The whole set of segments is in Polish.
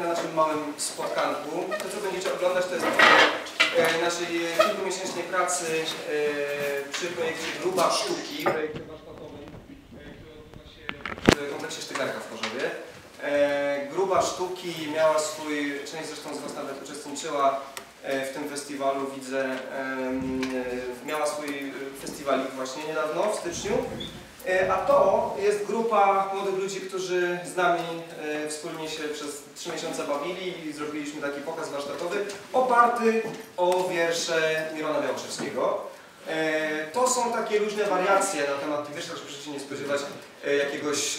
na naszym małym spotkanku. To, co będziecie oglądać, to jest e, naszej kilkumiesięcznej pracy e, przy projekcie Gruba Sztuki, projekcie warsztatowym, e, który odbywa się w kompleksie Sztygarka w Chorzowie. Gruba Sztuki miała swój, część zresztą z Was nawet uczestniczyła w tym festiwalu, widzę, miała swój festiwalik właśnie niedawno, w styczniu. E, A to jest grupa młodych ludzi, którzy z nami e, wspólnie się przez trzy miesiące bawili i zrobiliśmy taki pokaz warsztatowy oparty o wiersze Mirona Białoszewskiego. E, To są takie różne wariacje na temat tych wierszy, proszę się nie spodziewać jakiegoś,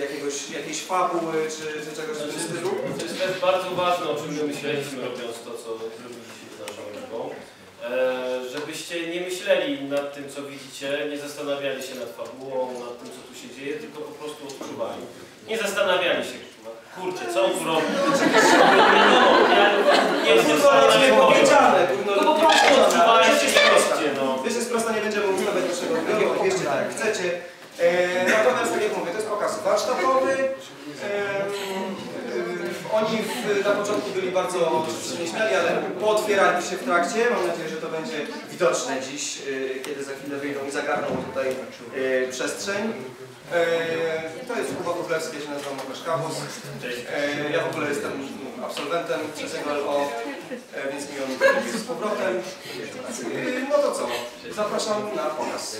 jakiegoś, jakiejś fabuły czy, czy czegoś w tym stylu. To jest też bardzo ważne, o czym my myśleliśmy robiąc to, co zrobiliście z naszą grupą. E, żebyście nie myśleli nad tym, co widzicie, nie zastanawiali się nad fabułą, nad tym, co tu się dzieje, tylko po prostu odczuwali. Nie zastanawiali się, kurczę, co on tu robi? No, nie jestem powiedziane, No po prostu odczuwajcie, Oczywiście prosta. wiecie, no. Wiesz, jest prosta, nie będziemy ustawiać naszego odbioru, odbierzcie tak jak chcecie. E, natomiast tak jak mówię, to jest pokaz warsztatowy. E, oni w, na początku byli bardzo się nieśmiali, ale pootwierali się w trakcie. Mam nadzieję, że to będzie widoczne dziś, e, kiedy za chwilę wyjdą i zagarną tutaj e, przestrzeń. E, to jest Kuba Kublewski, ja się nazywam Łukasz Kabus. Ja w ogóle jestem absolwentem trzeciego LO, e, więc mi być z powrotem. No to co? Zapraszam na pokaz.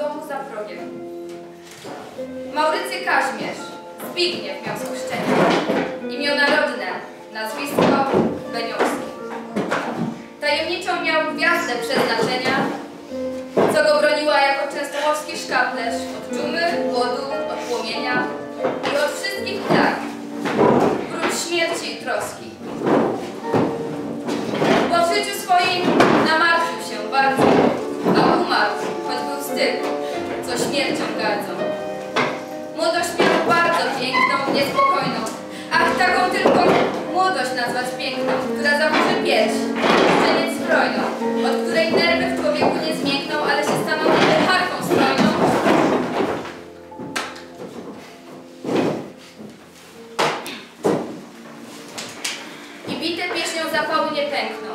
Domu za progiem. Maurycy Kazimierz, Zbigniew miał spuszczenie. Imiona rodne, nazwisko Beniowski. Tajemniczą miał gwiazdę przeznaczenia, co go broniła jako częstochowski szkaplerz od dżumy, głodu, od płomienia i od wszystkich plag, prócz śmierci i troski. W życiu swoim namartwił się bardzo, a umarł, choć był wstyd, śmiercią gardzą. Młodość miał bardzo piękną, niespokojną, ach, taką tylko młodość nazwać piękną, która zaburzy pierś, że zbrojną, od której nerwy w człowieku nie zmiękną, ale się staną harfą strojną. I bite pieśnią zapału nie pękną.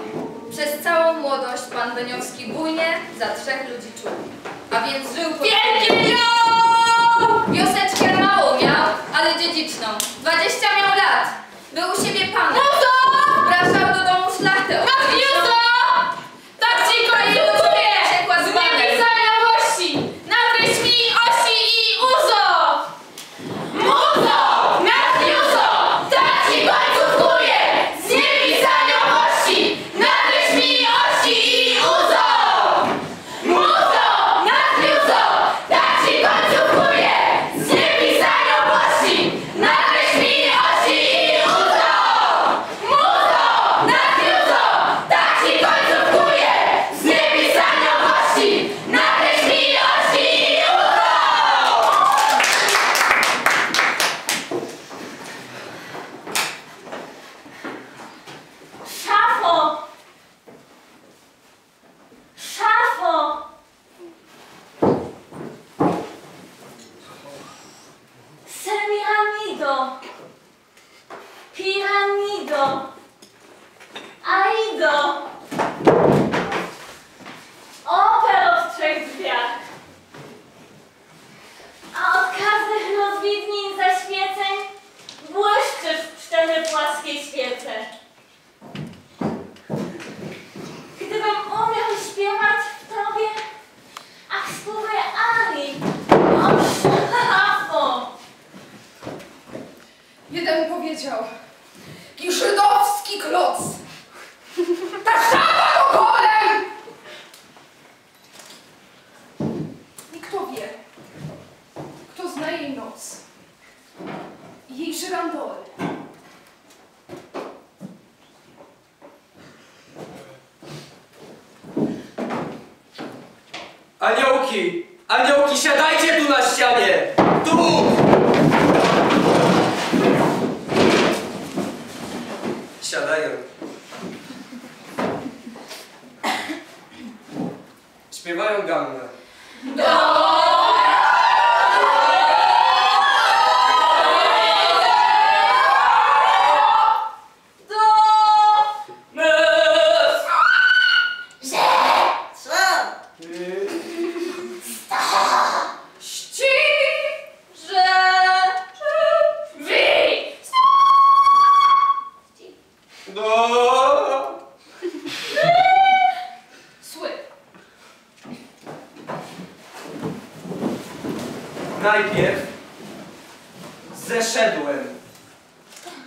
Przez całą młodość pan Beniowski bujnie za trzech ludzi czuł. A więc żył pod... Wielkie! Wioseczkę mało miał, ale dziedziczną. Dwadzieścia miał lat. Był u siebie panem.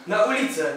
Na ulicę.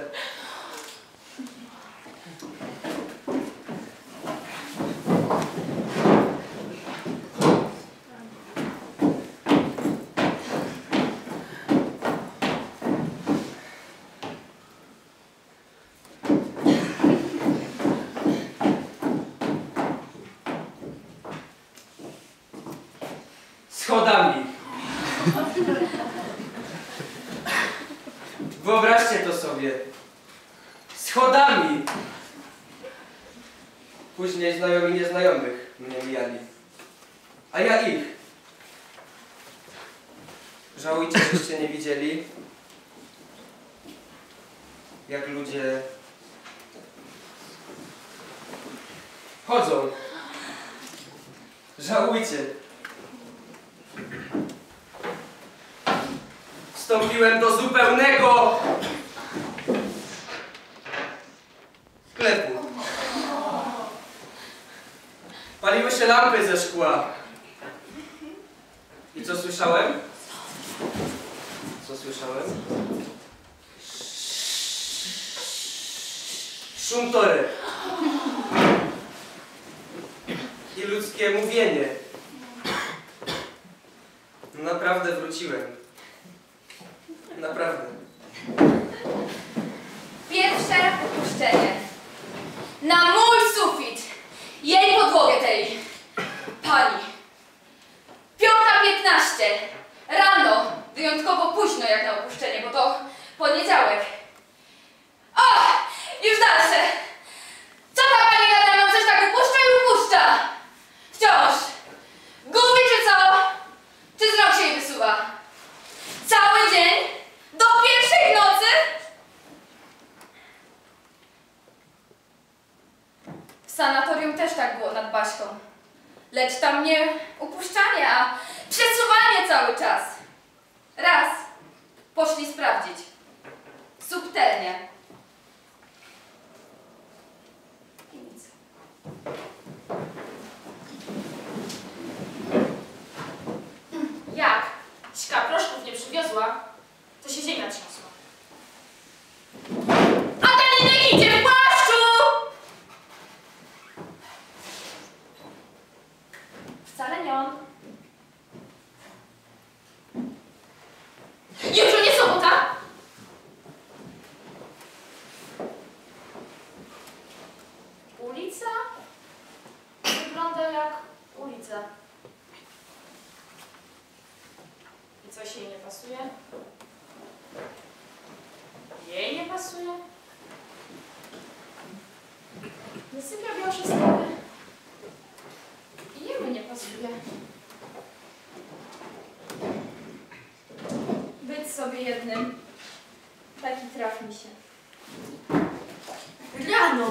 jak ludzie chodzą. Żałujcie. Wstąpiłem do zupełnego sklepu. Paliły się lampy ze szkła. I co słyszałem? Co słyszałem? Szumtory! I ludzkie mówienie. Naprawdę wróciłem. Naprawdę. Pierwsze opuszczenie. Wysypia grosze i jemu nie pasuje. Być sobie jednym. Taki traf mi się. Rano!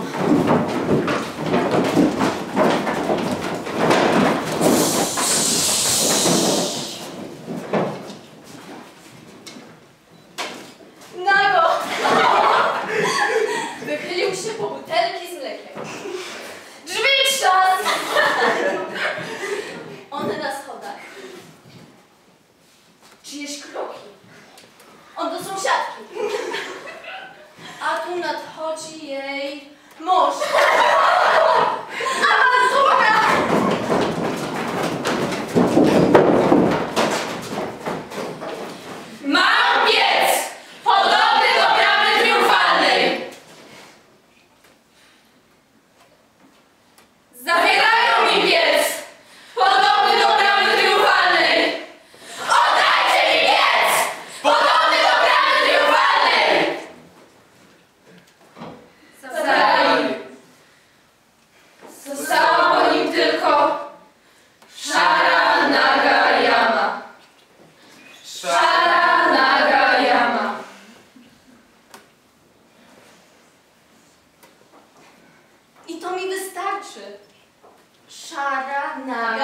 만나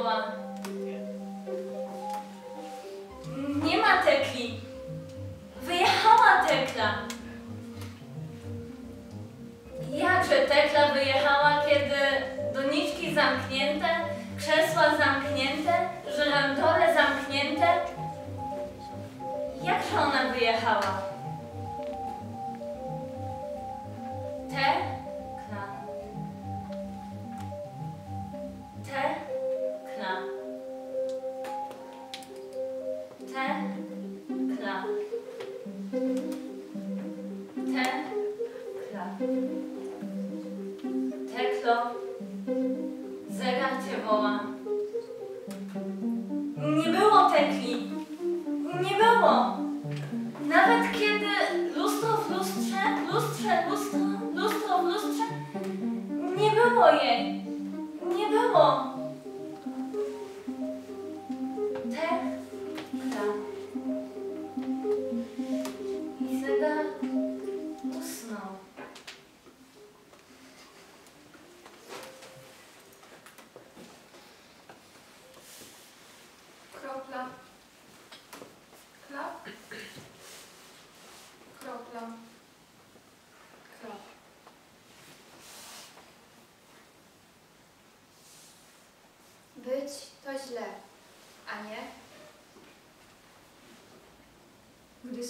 idioma Música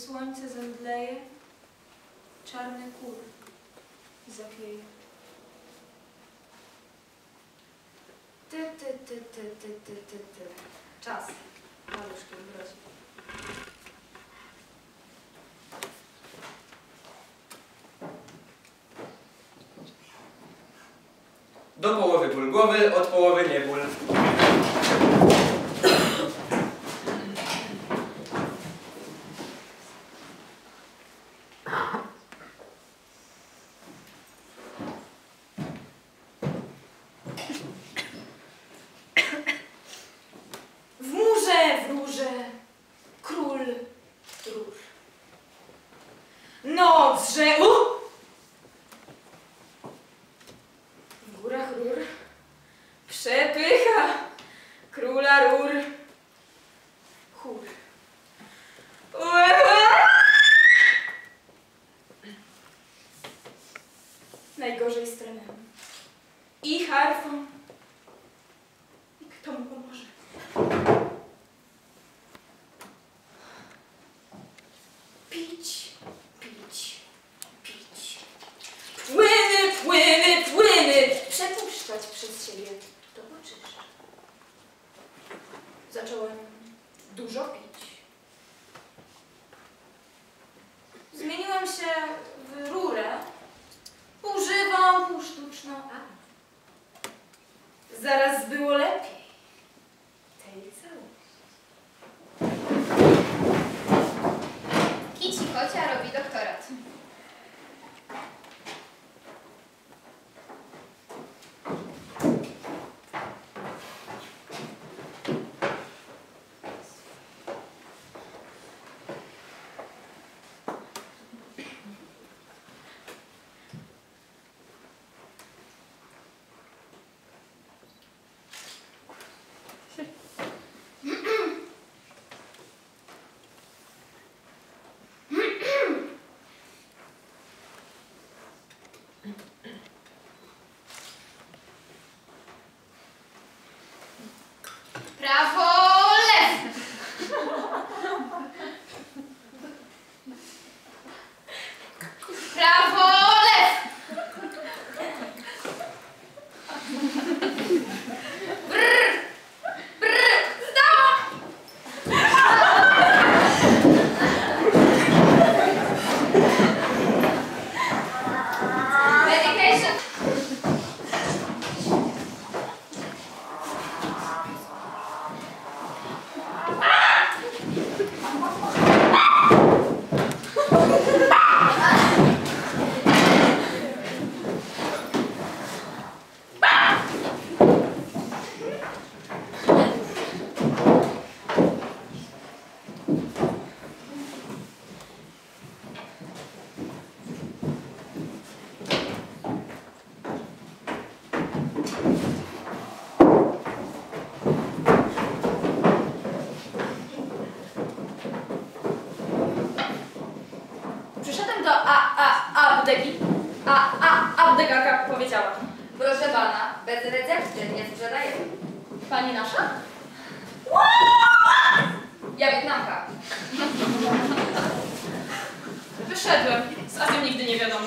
słońce zemdleje, czarny kur zapieje. Ty, ty, ty, ty, ty, ty, ty, ty. Czas. Maluszkiem grozi. Do połowy ból głowy, od połowy nie ból. Bravo! Pani nasza? Ja Wietnamka. Wyszedłem. Z Azją nigdy nie wiadomo.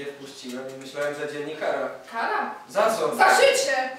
dwie wpuściłem i myślałem że dziennikara. Kara? Za co? Za życie!